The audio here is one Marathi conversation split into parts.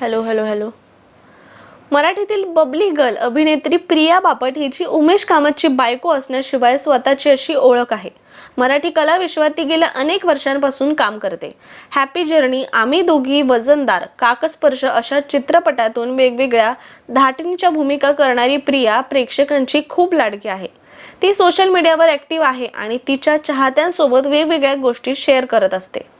Hello hello hello. मराठीतील बबली गर्ल अभिनेत्री प्रिया बापट हिची उमेश कामतची बायको असण्याशिवाय स्वतःची अशी ओळख आहे. मराठी कला विश्वात ती गेल्या अनेक वर्षांपासून काम करते. हॅपी जर्नी आम्ही दोघी वजनदार काकस्पर्श अशा चित्रपटातून वेगवेगळ्या धाटींच्या भूमिका करणारी प्रिया प्रेक्षकांची खूप लाडकी आहे. ती सोशल मीडियावर ॲक्टिव्ह आहे आणि तिच्या चाहत्यांसोबत वेगवेगळ्या गोष्टी शेअर करत असते.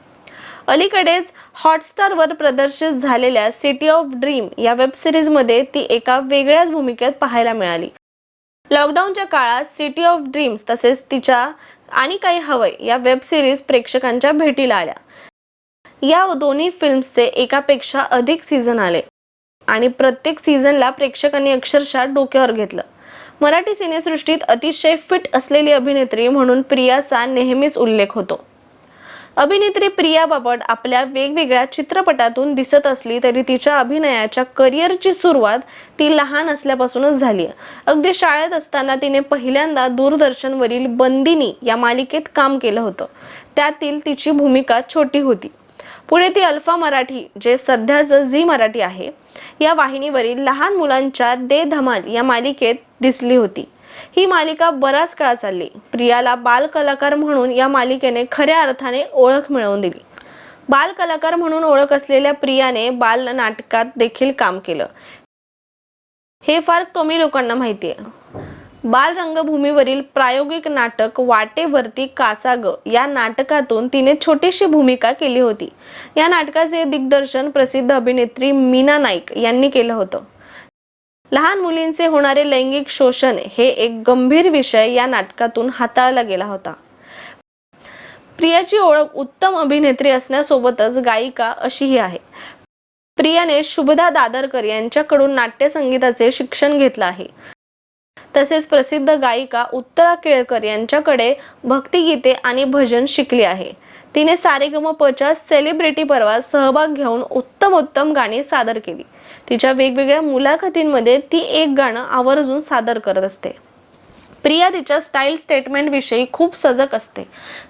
अलीकडेच हॉटस्टारवर प्रदर्शित झालेल्या सिटी ऑफ ड्रीम या वेब सिरीजमध्ये ती एका वेगळ्याच भूमिकेत पाहायला मिळाली. लॉकडाऊनच्या काळात सिटी ऑफ ड्रीम्स तसेच तिच्या आणि काही हवंय या वेब सिरीज प्रेक्षकांच्या भेटीला आल्या. या दोन्ही फिल्म्सचे एकापेक्षा अधिक सीझन आले आणि प्रत्येक सीझनला प्रेक्षकांनी अक्षरशः डोक्यावर घेतलं. मराठी सिनेसृष्टीत अतिशय फिट असलेली अभिनेत्री म्हणून प्रियाचा नेहमीच उल्लेख होतो. अभिनेत्री प्रिया बापट आपल्या वेगवेगळ्या चित्रपटातून दिसत असली तरी तिच्या अभिनयाच्या करिअरची सुरुवात ती लहान असल्यापासूनच झाली आहे. अगदी शाळेत असताना तिने पहिल्यांदा दूरदर्शनवरील बंदिनी या मालिकेत काम केलं होतं. त्यातील तिची भूमिका छोटी होती. पुढे ती अल्फा मराठी जे सध्याचं झी मराठी आहे या वाहिनीवरील लहान मुलांच्या दे धमाल या मालिकेत दिसली होती. ही मालिका बराच काळ चालली. प्रियाला बाल कलाकार म्हणून या मालिकेने खऱ्या अर्थाने ओळख मिळवून दिली. बाल कलाकार म्हणून ओळख असलेल्या प्रियाने बाल नाटकात देखील काम केलं. हे फार कमी लोकांना माहिती आहे बाल रंगभूमीवरील प्रायोगिक नाटक वाटेवरती काचा ग या नाटकातून तिने छोटीशी भूमिका केली होती. या नाटकाचे दिग्दर्शन प्रसिद्ध अभिनेत्री मीना नाईक यांनी केलं होतं. लहान मुलींचे होणारे लैंगिक शोषण हे एक गंभीर विषय या नाटकातून हाताळला गेला होता. प्रियाची ओळख उत्तम अभिनेत्री असण्यासोबतच गायिका अशीही आहे. प्रियाने शुभदा दादरकर यांच्याकडून नाट्यसंगीताचे शिक्षण घेतलं आहे. तसेच प्रसिद्ध गायिका उत्तरा केळकर यांच्याकडे भक्तिगीते आणि भजन शिकली आहे. तिने सारेगमपच्या सेलिब्रिटी पर्वात सहभाग घेऊन उत्तम उत्तम गाणी सादर केली. तिच्या वेगवेगळ्या मुलाखतींमध्ये ती एक गाणं आवर्जून सादर करत असते. प्रिया तिच्या स्टाईल स्टेटमेंटविषयी खूप सजग असते.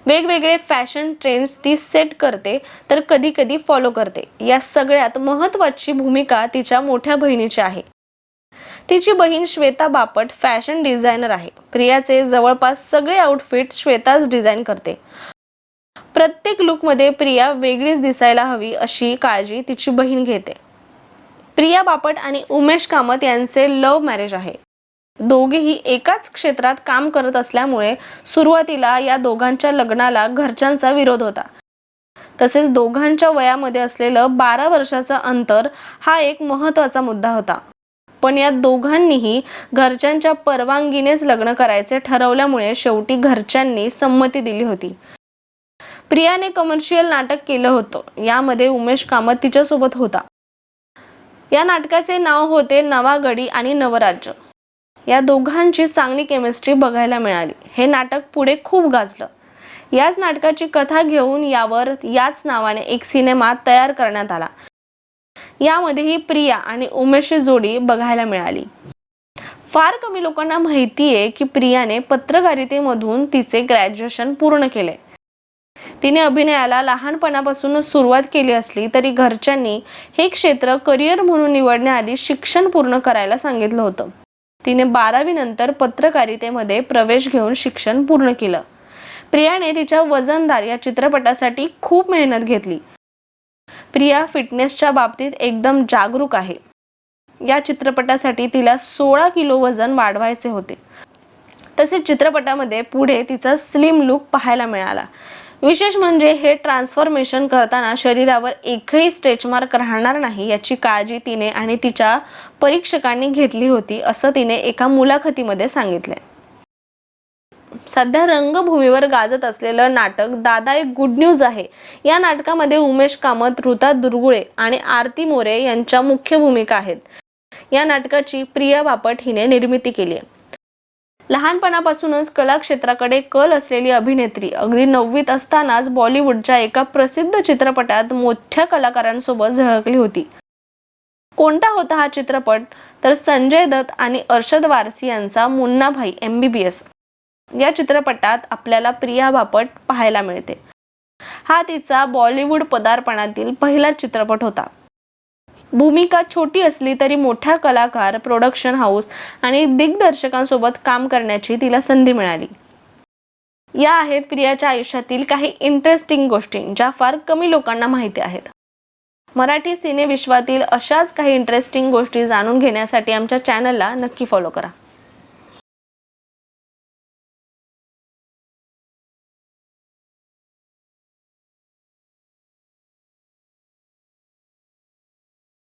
वेगवेगळे फॅशन ट्रेंड्स ती सेट करते तर कधी कधी फॉलो करते. या सगळ्यात महत्त्वाची भूमिका तिच्या मोठ्या बहिणीची आहे. तिची बहीण श्वेता बापट फॅशन डिझायनर आहे. प्रियाचे जवळपास सगळे आउटफिट श्वेताच डिझाईन करते. प्रत्येक लुकमध्ये प्रिया वेगळीच दिसायला हवी अशी काळजी तिची बहीण घेते. प्रिया बापट आणि उमेश कामत यांचे लव मॅरेज आहे. दोघेही एकाच क्षेत्रात काम करत असल्यामुळे सुरुवातीला या दोघांच्या लग्नाला घरच्यांचा विरोध होता. तसेच दोघांच्या वयामध्ये असलेलं बारा वर्षाचं अंतर हा एक महत्त्वाचा मुद्दा होता. पण या दोघांनीही घरच्यांच्या परवानगीनेच लग्न करायचे ठरवल्यामुळे शेवटी घरच्यांनी संमती दिली होती. प्रियाने कमर्शियल नाटक केलं होतं. यामध्ये उमेश कामत तिच्यासोबत होता. या नाटकाचे नाव होते नवागडी आणि नवराज्य. या दोघांची चांगली केमिस्ट्री बघायला मिळाली. हे नाटक पुढे खूप गाजलं. याच नाटकाची कथा घेऊन यावर याच नावाने एक सिनेमा तयार करण्यात आला. यामध्येही प्रिया आणि उमेशची जोडी बघायला मिळाली. फार कमी लोकांना माहिती आहे की प्रियाने पत्रकारितेमधून तिचे ग्रॅज्युएशन पूर्ण केले. तिने अभिनयाला लहानपणापासून सुरुवात केली असली तरी घरच्यांनी हे क्षेत्र करिअर म्हणून निवडण्याआधी शिक्षण पूर्ण करायला सांगितलं होतं. तिने बारावी नंतर पत्रकारितेमध्ये प्रवेश घेऊन शिक्षण पूर्ण केलं. प्रियाने तिच्या वजनदार या चित्रपटासाठी खूप मेहनत घेतली. प्रिया फिटनेसच्या बाबतीत एकदम जागरूक आहे. या चित्रपटासाठी तिला सोळा किलो वजन वाढवायचे होते. तसेच चित्रपटामध्ये पुढे तिचा स्लिम लुक पाहायला मिळाला. विशेष म्हणजे हे ट्रान्सफॉर्मेशन करताना शरीरावर एकही स्ट्रेच मार्क राहणार नाही याची काळजी तिने आणि तिच्या परीक्षकांनी घेतली होती असं तिने एका मुलाखतीमध्ये सांगितलंय. सध्या रंगभूमीवर गाजत असलेलं नाटक दादा एक गुड न्यूज आहे. या नाटकामध्ये उमेश कामत ऋता दुर्गुळे आणि आरती मोरे यांच्या मुख्य भूमिका आहेत. या नाटकाची प्रिया बापट हिने निर्मिती केली आहे. लहानपणापासूनच कला क्षेत्राकडे कल असलेली अभिनेत्री अगदी नववीत असतानाच बॉलिवूडच्या एका प्रसिद्ध चित्रपटात मोठ्या कलाकारांसोबत झळकली होती. कोणता होता हा चित्रपट? तर संजय दत्त आणि अर्षद वारसी यांचा Munnabhai M B B S या चित्रपटात आपल्याला प्रिया बापट पाहायला मिळते. हा तिचा बॉलिवूड पदार्पणातील पहिला चित्रपट होता. भूमिका छोटी असली तरी मोठ्या कलाकार प्रोडक्शन हाऊस आणि दिग्दर्शकांसोबत काम करण्याची तिला संधी मिळाली. या आहेत प्रियाच्या आयुष्यातील काही इंटरेस्टिंग गोष्टी ज्या फार कमी लोकांना माहिती आहेत. मराठी सिनेविश्वातील अशाच काही इंटरेस्टिंग गोष्टी जाणून घेण्यासाठी आमच्या चॅनलला नक्की फॉलो करा.